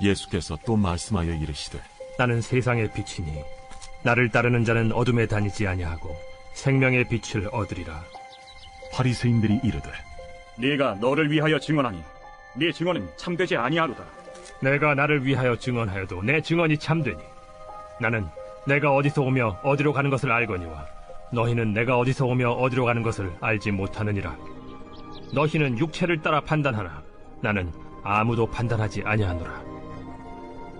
예수께서 또 말씀하여 이르시되 나는 세상의 빛이니 나를 따르는 자는 어둠에 다니지 아니하고 생명의 빛을 얻으리라. 바리새인들이 이르되 네가 너를 위하여 증언하니 네 증언은 참되지 아니하로다. 내가 나를 위하여 증언하여도 내 증언이 참되니 나는 내가 어디서 오며 어디로 가는 것을 알거니와 너희는 내가 어디서 오며 어디로 가는 것을 알지 못하느니라. 너희는 육체를 따라 판단하나 나는 아무도 판단하지 아니하노라.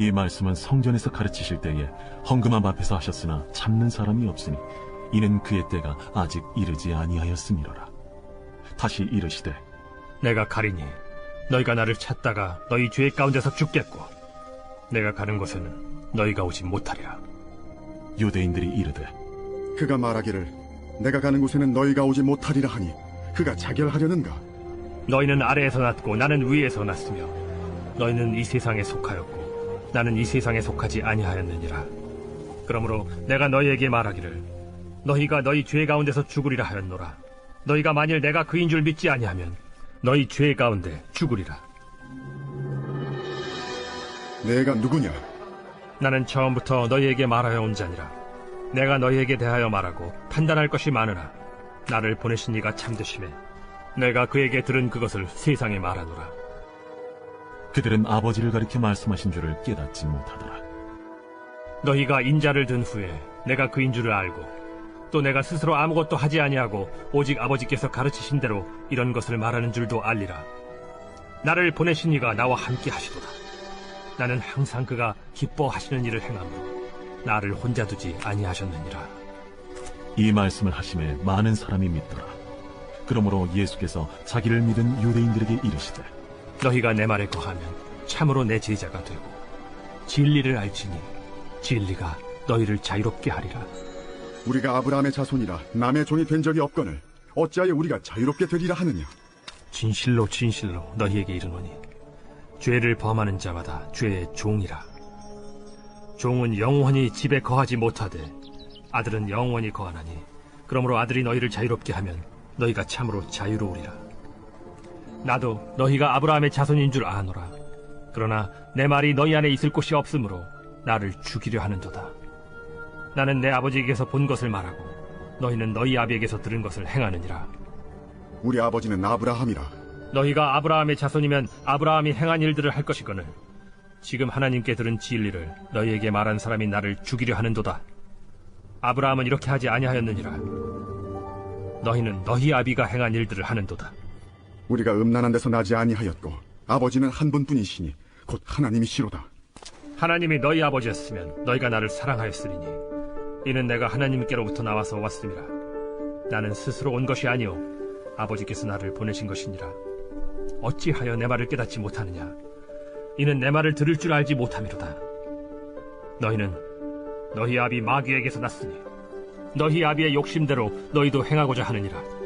이 말씀은 성전에서 가르치실 때에 헝금함 앞에서 하셨으나 참는 사람이 없으니 이는 그의 때가 아직 이르지 아니하였음이로라. 다시 이르시되 내가 가리니 너희가 나를 찾다가 너희 죄 가운데서 죽겠고 내가 가는 곳에는 너희가 오지 못하리라. 유대인들이 이르되 그가 말하기를 내가 가는 곳에는 너희가 오지 못하리라 하니 그가 자결하려는가? 너희는 아래에서 났고 나는 위에서 났으며 너희는 이 세상에 속하였고 나는 이 세상에 속하지 아니하였느니라. 그러므로 내가 너희에게 말하기를 너희가 너희 죄 가운데서 죽으리라 하였노라. 너희가 만일 내가 그인 줄 믿지 아니하면 너희 죄 가운데 죽으리라. 내가 누구냐? 나는 처음부터 너희에게 말하여 온 자니라. 내가 너희에게 대하여 말하고 판단할 것이 많으나 나를 보내신 이가 참되심에 내가 그에게 들은 그것을 세상에 말하노라. 그들은 아버지를 가리켜 말씀하신 줄을 깨닫지 못하더라. 너희가 인자를 든 후에 내가 그인 줄을 알고 또 내가 스스로 아무것도 하지 아니하고 오직 아버지께서 가르치신 대로 이런 것을 말하는 줄도 알리라. 나를 보내신 이가 나와 함께 하시도다. 나는 항상 그가 기뻐하시는 일을 행함으로 나를 혼자 두지 아니하셨느니라. 이 말씀을 하심에 많은 사람이 믿더라. 그러므로 예수께서 자기를 믿은 유대인들에게 이르시되 너희가 내 말에 거하면 참으로 내 제자가 되고 진리를 알지니 진리가 너희를 자유롭게 하리라. 우리가 아브라함의 자손이라 남의 종이 된 적이 없거늘 어찌하여 우리가 자유롭게 되리라 하느냐? 진실로 진실로 너희에게 이르노니 죄를 범하는 자마다 죄의 종이라. 종은 영원히 집에 거하지 못하되 아들은 영원히 거하나니 그러므로 아들이 너희를 자유롭게 하면 너희가 참으로 자유로우리라. 나도 너희가 아브라함의 자손인 줄 아노라. 그러나 내 말이 너희 안에 있을 곳이 없으므로 나를 죽이려 하는도다. 나는 내 아버지에게서 본 것을 말하고 너희는 너희 아비에게서 들은 것을 행하느니라. 우리 아버지는 아브라함이라. 너희가 아브라함의 자손이면 아브라함이 행한 일들을 할 것이거늘 지금 하나님께 들은 진리를 너희에게 말한 사람이 나를 죽이려 하는도다. 아브라함은 이렇게 하지 아니하였느니라. 너희는 너희 아비가 행한 일들을 하는도다. 우리가 음란한 데서 나지 아니하였고 아버지는 한 분뿐이시니 곧 하나님이시로다. 하나님이 너희 아버지였으면 너희가 나를 사랑하였으리니 이는 내가 하나님께로부터 나와서 왔음이라. 나는 스스로 온 것이 아니오 아버지께서 나를 보내신 것이니라. 어찌하여 내 말을 깨닫지 못하느냐? 이는 내 말을 들을 줄 알지 못함이로다. 너희는 너희 아비 마귀에게서 났으니 너희 아비의 욕심대로 너희도 행하고자 하느니라.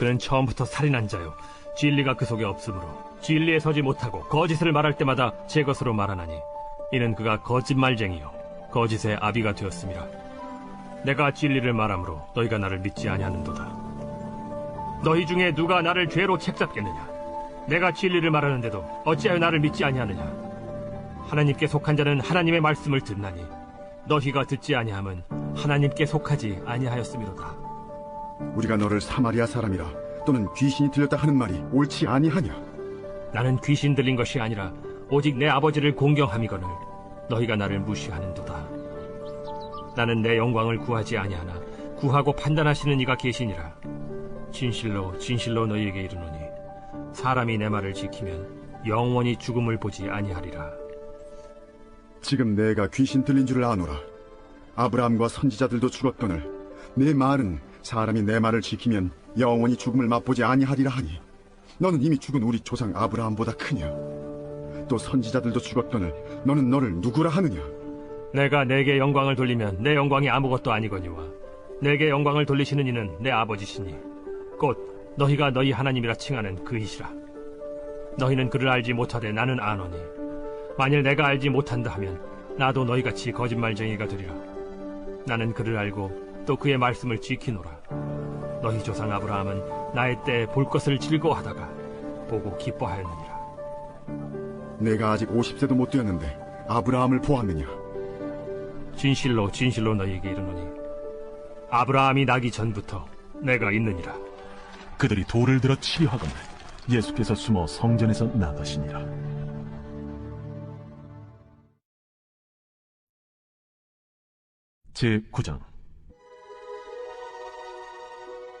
그는 처음부터 살인한 자요 진리가 그 속에 없으므로 진리에 서지 못하고 거짓을 말할 때마다 제 것으로 말하나니 이는 그가 거짓말쟁이요 거짓의 아비가 되었습니다. 내가 진리를 말하므로 너희가 나를 믿지 아니하는도다. 너희 중에 누가 나를 죄로 책잡겠느냐? 내가 진리를 말하는데도 어찌하여 나를 믿지 아니하느냐? 하나님께 속한 자는 하나님의 말씀을 듣나니 너희가 듣지 아니함은 하나님께 속하지 아니하였음이로다. 우리가 너를 사마리아 사람이라 또는 귀신이 들렸다 하는 말이 옳지 아니하냐? 나는 귀신 들린 것이 아니라 오직 내 아버지를 공경함이거늘 너희가 나를 무시하는도다. 나는 내 영광을 구하지 아니하나 구하고 판단하시는 이가 계시니라. 진실로 진실로 너희에게 이르노니 사람이 내 말을 지키면 영원히 죽음을 보지 아니하리라. 지금 내가 귀신 들린 줄을 아노라. 아브라함과 선지자들도 죽었거늘 내 말은 사람이 내 말을 지키면 영원히 죽음을 맛보지 아니하리라 하니 너는 이미 죽은 우리 조상 아브라함보다 크냐? 또 선지자들도 죽었거늘 너는 너를 누구라 하느냐? 내가 내게 영광을 돌리면 내 영광이 아무것도 아니거니와 내게 영광을 돌리시는 이는 내 아버지시니 곧 너희가 너희 하나님이라 칭하는 그이시라 너희는 그를 알지 못하되 나는 아노니 만일 내가 알지 못한다 하면 나도 너희같이 거짓말쟁이가 되리라 나는 그를 알고 또 그의 말씀을 지키노라 너희 조상 아브라함은 나의 때에 볼 것을 즐거워하다가 보고 기뻐하였느니라 내가 아직 50세도 못 되었는데 아브라함을 보았느냐? 진실로 진실로 너희에게 이르노니 아브라함이 나기 전부터 내가 있느니라 그들이 돌을 들어 하건대 예수께서 숨어 성전에서 나가시니라. 제 9장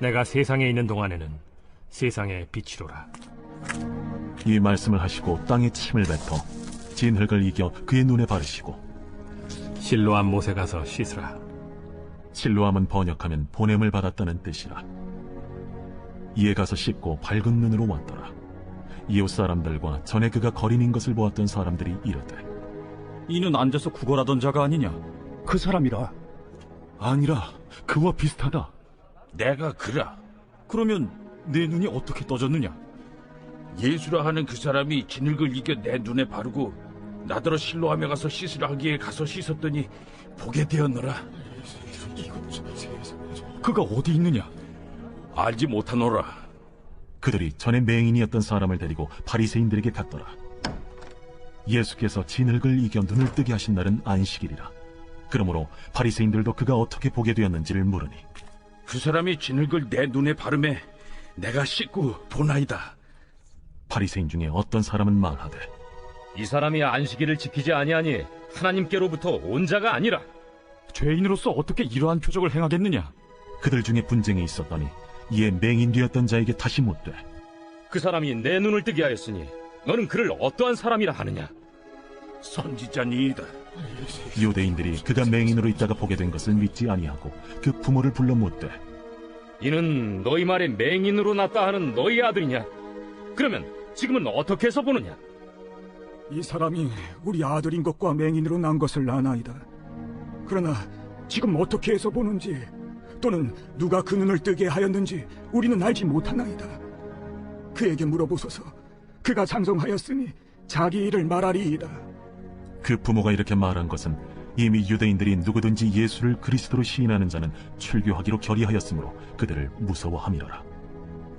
내가 세상에 있는 동안에는 세상의 빛이로라 이 말씀을 하시고 땅에 침을 뱉어 진흙을 이겨 그의 눈에 바르시고 실로암 못에 가서 씻으라 실로함은 번역하면 보냄을 받았다는 뜻이라. 이에 가서 씻고 밝은 눈으로 왔더라. 이웃 사람들과 전에 그가 거린인 것을 보았던 사람들이 이르되 이는 앉아서 구걸하던 자가 아니냐? 그 사람이라 아니라 그와 비슷하다. 내가 그라 그러면 내 눈이 어떻게 떠졌느냐? 예수라 하는 그 사람이 진흙을 이겨 내 눈에 바르고 나더러 실로하며 가서 씻으라 하기에 가서 씻었더니 보게 되었노라 그가 어디 있느냐? 알지 못하노라 그들이 전에 맹인이었던 사람을 데리고 바리새인들에게 갔더라. 예수께서 진흙을 이겨 눈을 뜨게 하신 날은 안식일이라. 그러므로 바리새인들도 그가 어떻게 보게 되었는지를 물으니 그 사람이 진흙을 내 눈에 바르매 내가 씻고 보나이다. 바리새인 중에 어떤 사람은 말하되 이 사람이 안식일을 지키지 아니하니 하나님께로부터 온 자가 아니라 죄인으로서 어떻게 이러한 표적을 행하겠느냐? 그들 중에 분쟁이 있었더니 이에 맹인되었던 자에게 다시 묻되 그 사람이 내 눈을 뜨게 하였으니 너는 그를 어떠한 사람이라 하느냐? 선지자니이다 유대인들이 그가 맹인으로 있다가 보게 된 것을 믿지 아니하고 그 부모를 불러 묻되 이는 너희 말에 맹인으로 났다 하는 너희 아들이냐 그러면 지금은 어떻게 해서 보느냐 이 사람이 우리 아들인 것과 맹인으로 난 것을 아나이다. 그러나 지금 어떻게 해서 보는지 또는 누가 그 눈을 뜨게 하였는지 우리는 알지 못하나이다. 그에게 물어보소서. 그가 장성하였으니 자기 일을 말하리이다. 그 부모가 이렇게 말한 것은 이미 유대인들이 누구든지 예수를 그리스도로 시인하는 자는 출교하기로 결의하였으므로 그들을 무서워함이로라.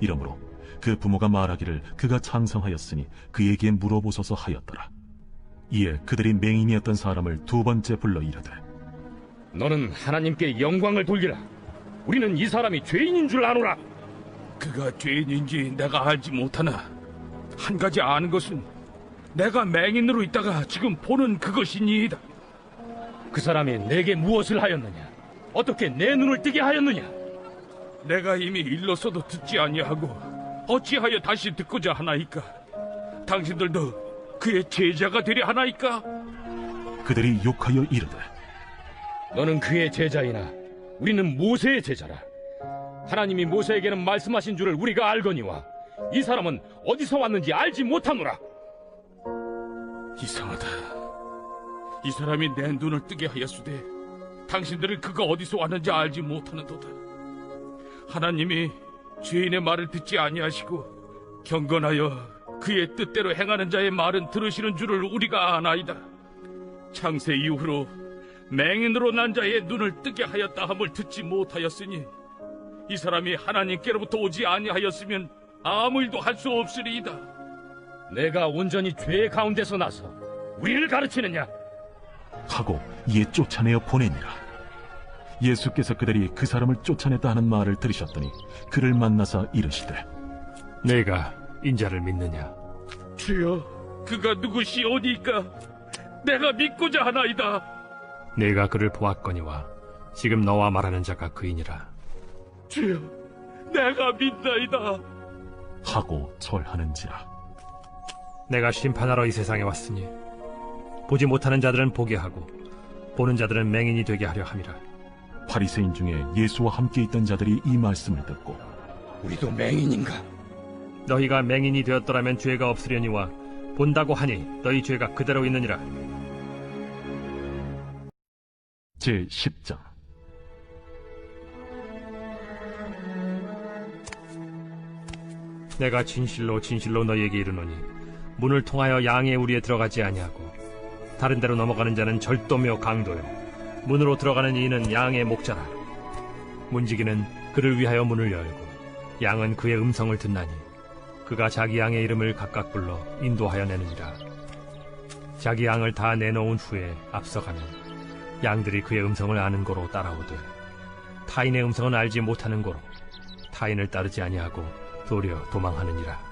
이러므로 그 부모가 말하기를 그가 창성하였으니 그에게 물어보소서 하였더라. 이에 그들이 맹인이었던 사람을 두 번째 불러 이르되 너는 하나님께 영광을 돌리라 우리는 이 사람이 죄인인 줄 아노라 그가 죄인인지 내가 알지 못하나 한 가지 아는 것은 내가 맹인으로 있다가 지금 보는 그것이니이다. 그 사람이 내게 무엇을 하였느냐? 어떻게 내 눈을 뜨게 하였느냐? 내가 이미 일러서도 듣지 아니하고 어찌하여 다시 듣고자 하나이까? 당신들도 그의 제자가 되려 하나이까? 그들이 욕하여 이르되 너는 그의 제자이나 우리는 모세의 제자라. 하나님이 모세에게는 말씀하신 줄을 우리가 알거니와 이 사람은 어디서 왔는지 알지 못하노라 이상하다. 이 사람이 내 눈을 뜨게 하였으되 당신들은 그가 어디서 왔는지 알지 못하는도다. 하나님이 죄인의 말을 듣지 아니하시고 경건하여 그의 뜻대로 행하는 자의 말은 들으시는 줄을 우리가 아나이다. 창세 이후로 맹인으로 난 자의 눈을 뜨게 하였다 함을 듣지 못하였으니 이 사람이 하나님께로부터 오지 아니하였으면 아무 일도 할 수 없으리이다. 내가 온전히 죄 가운데서 나서 우리를 가르치느냐 하고 이에 쫓아내어 보내니라. 예수께서 그들이 그 사람을 쫓아냈다 하는 말을 들으셨더니 그를 만나사 이르시되 내가 인자를 믿느냐 주여, 그가 누구시 오니까 내가 믿고자 하나이다. 내가 그를 보았거니와 지금 너와 말하는 자가 그이니라. 주여, 내가 믿나이다. 하고 절하는지라 내가 심판하러 이 세상에 왔으니 보지 못하는 자들은 보게 하고 보는 자들은 맹인이 되게 하려 함이라. 바리새인 중에 예수와 함께 있던 자들이 이 말씀을 듣고 우리도 맹인인가? 너희가 맹인이 되었더라면 죄가 없으려니와 본다고 하니 너희 죄가 그대로 있느니라. 제 10장 내가 진실로 진실로 너희에게 이르노니 문을 통하여 양의 우리에 들어가지 아니하고 다른 데로 넘어가는 자는 절도며 강도요. 문으로 들어가는 이는 양의 목자라. 문지기는 그를 위하여 문을 열고 양은 그의 음성을 듣나니 그가 자기 양의 이름을 각각 불러 인도하여 내느니라. 자기 양을 다 내놓은 후에 앞서가면 양들이 그의 음성을 아는 고로 따라오되 타인의 음성은 알지 못하는 고로 타인을 따르지 아니하고 도리어 도망하느니라.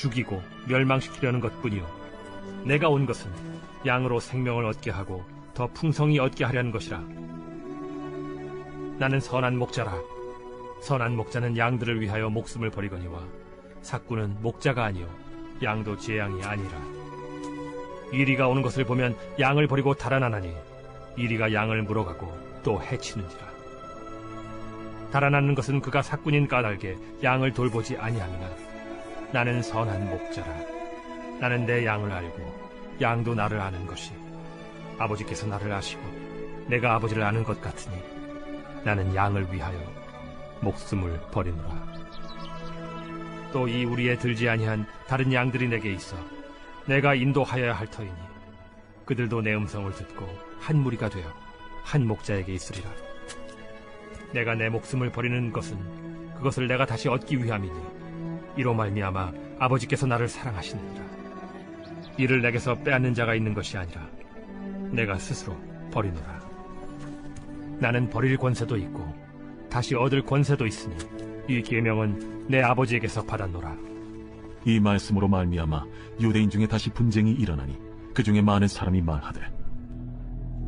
죽이고 멸망시키려는 것뿐이요 내가 온 것은 양으로 생명을 얻게 하고 더 풍성히 얻게 하려는 것이라. 나는 선한 목자라. 선한 목자는 양들을 위하여 목숨을 버리거니와 사꾼은 목자가 아니요 양도 제 양이 아니라. 이리가 오는 것을 보면 양을 버리고 달아나나니 이리가 양을 물어가고 또 해치는지라. 달아나는 것은 그가 사꾼인 까닭에 양을 돌보지 아니함이나 나는 선한 목자라. 나는 내 양을 알고 양도 나를 아는 것이 아버지께서 나를 아시고 내가 아버지를 아는 것 같으니 나는 양을 위하여 목숨을 버리노라. 또 이 우리에 들지 아니한 다른 양들이 내게 있어 내가 인도하여야 할 터이니 그들도 내 음성을 듣고 한 무리가 되어 한 목자에게 있으리라. 내가 내 목숨을 버리는 것은 그것을 내가 다시 얻기 위함이니 이로 말미암아 아버지께서 나를 사랑하시느니라. 이를 내게서 빼앗는 자가 있는 것이 아니라 내가 스스로 버리노라. 나는 버릴 권세도 있고 다시 얻을 권세도 있으니 이 계명은 내 아버지에게서 받았노라. 이 말씀으로 말미암아 유대인 중에 다시 분쟁이 일어나니 그 중에 많은 사람이 말하되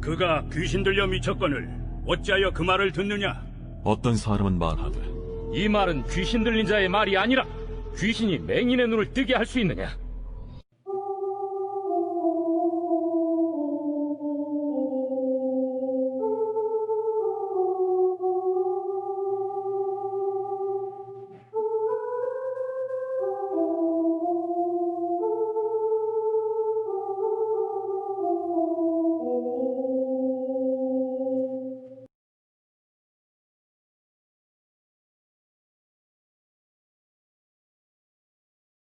그가 귀신 들려 미쳤거늘 어찌하여 그 말을 듣느냐? 어떤 사람은 말하되 이 말은 귀신 들린 자의 말이 아니라 귀신이 맹인의 눈을 뜨게 할 수 있느냐?